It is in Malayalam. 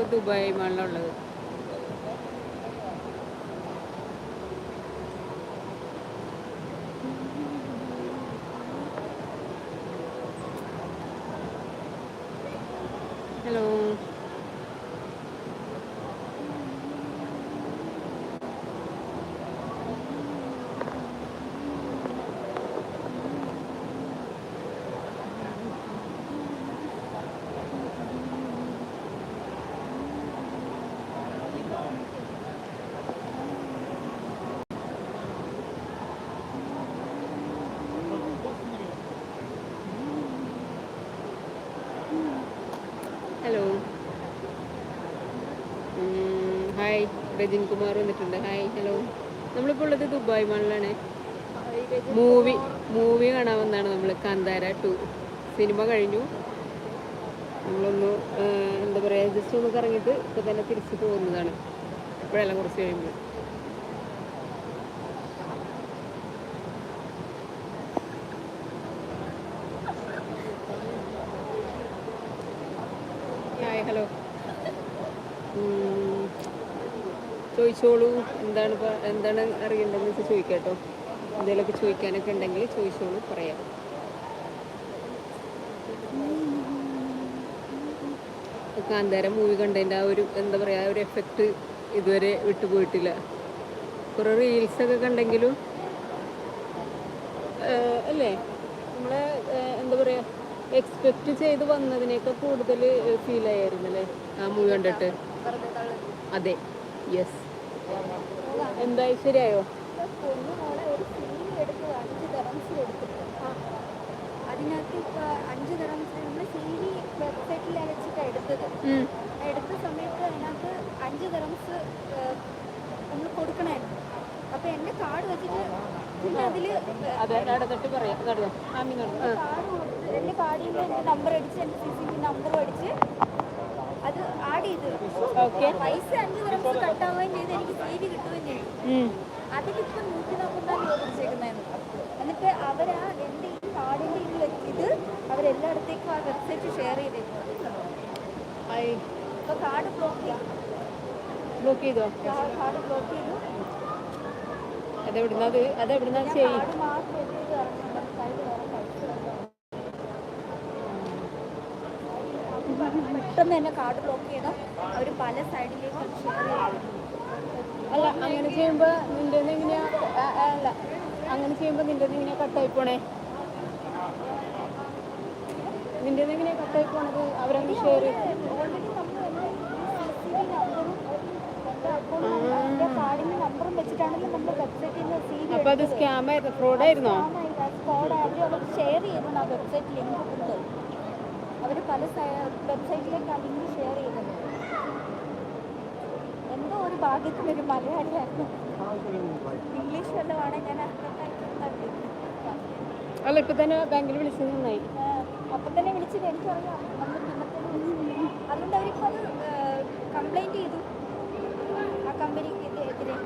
നമ്മളിപ്പോൾ ദുബായ് മാളിലുള്ളത് ഹലോ ഹലോ ഉം, ഹായ് രജിൻ കുമാർ വന്നിട്ടുണ്ട്. ഹായ് ഹലോ നമ്മളിപ്പോൾ ഉള്ളത് ദുബായ് മാളിലാണ് മൂവി മൂവി കാണാൻ വന്നാണ് നമ്മൾ കാന്താര ടു സിനിമ കഴിഞ്ഞു. നമ്മളൊന്ന് എന്താ പറയുക ജസ്റ്റ് ഒന്ന് കറങ്ങിയിട്ട് ഇപ്പോൾ തന്നെ തിരിച്ചു പോകുന്നതാണ്. ഇപ്പോഴെല്ലാം കുറച്ച് കഴിയുമ്പോൾ ഹായ് ഹലോ ചോദിച്ചോളൂ. എന്താണ് എന്താണ് അറിയേണ്ടതെന്ന് വെച്ചാൽ ചോദിക്കാട്ടോ. എന്തെങ്കിലുമൊക്കെ ചോദിക്കാനൊക്കെ ഉണ്ടെങ്കിൽ ചോദിച്ചോളൂ പറയാം. കാന്താര മൂവി കണ്ടതിന്റെ ആ ഒരു എന്താ പറയുക ആ ഒരു എഫക്റ്റ് ഇതുവരെ വിട്ടുപോയിട്ടില്ല കുറേ റീൽസൊക്കെ കണ്ടെങ്കിലും അല്ലേ? നമ്മളെ എന്താ പറയുക എക്സ്പെക്റ്റ് ചെയ്ത് വന്നതിനേക്കാൾ കൂടുതൽ ഫീൽ ആയിരുന്നു അല്ലേ? ആ മൂവി കണ്ടിട്ട്. അതെ. യെസ് എന്തായി? ശരിയായോ? അതിനകത്ത് ഇപ്പൊ അഞ്ച് തരം സി വി വെബ്സൈറ്റിലാണ് വെച്ചിട്ട് എടുത്തത്. എടുത്ത സമയത്ത് അതിനകത്ത് അഞ്ച് തരംസ് നമ്മൾ കൊടുക്കണമായിരുന്നു അപ്പൊ എന്റെ കാർഡ് വെച്ചിട്ട് അതിൽ കാർഡ് കൊടുത്ത് എന്റെ എന്റെ നമ്പർ അടിച്ച് എന്റെ സി സി ടി നമ്പർ അടിച്ച് അത് ആഡ് ചെയ്ത് ഓക്കെ പൈസ അഞ്ച് തരംസ് കട്ടാവുകയും ചെയ്ത് എനിക്ക് സി വി കിട്ടുകയും ചെയ്തു. അതിലിപ്പോ നൂറ്റി നാൽപ്പത്തിനാല് രൂപ പിടിച്ചേക്കുന്നായിരുന്നു എന്നിട്ട് അവരാ എന്റെ ഈ കാർഡിന്റെ ഇത് വെച്ചിട്ട് അവരെല്ലായിടത്തേക്കും ആ വെബ്സൈറ്റ് ഷെയർ ചെയ്തിരുന്നു. അപ്പോൾ കാർഡ് ബ്ലോക്ക് ചെയ്തു. ബ്ലോക്ക് ചെയ്തോ? കാർഡ് ബ്ലോക്ക് ചെയ്തു. അതെവിടുന്നത് അതെവിടുന്നത് ചെയ്യും? പെട്ടെന്ന് തന്നെ കാർഡ് ബ്ലോക്ക് ചെയ്യണം അവർ പല സൈഡിലേക്ക് ഷെയർ ചെയ്തു അല്ല അങ്ങനെ ചെയ്യുമ്പോ നിന്റെ എങ്ങനെയാ? അല്ല. അങ്ങനെ ചെയ്യുമ്പോ നിന്റെ എങ്ങനെയാ കട്ടായി പോണേ? നിന്റെ എങ്ങനെയാ കട്ടായി പോണത്? അവരങ്ങനെ ഷെയർ വി അപ്പൊ അത് സ്കാം ആയിരുന്നു. ഫ്രോഡ് ആയിരുന്നോ ഷെയർ ചെയ്തിട്ടുണ്ട് ആ വെബ്സൈറ്റ് ലിങ്ക് പല വെബ്സൈറ്റിലേക്ക് ആ ലിങ്ക് ഷെയർ ചെയ്തത് എന്തോ ഒരു ഭാഗ്യത്തിന് ഒരു മലയാളിയായിരുന്നു ഇംഗ്ലീഷ് വല്ലതുമാണ് ഞാൻ അല്ല ഇപ്പൊ തന്നെ ബാങ്കിൽ വിളിച്ചു നന്നായി. അപ്പം തന്നെ വിളിച്ചത് എനിക്കറിയാം നമ്മൾ പിന്നെ അതുകൊണ്ട് അവരിപ്പോൾ അത് കംപ്ലൈന്റ് ചെയ്തു. ആ കമ്പനിക്ക് എതിരെ.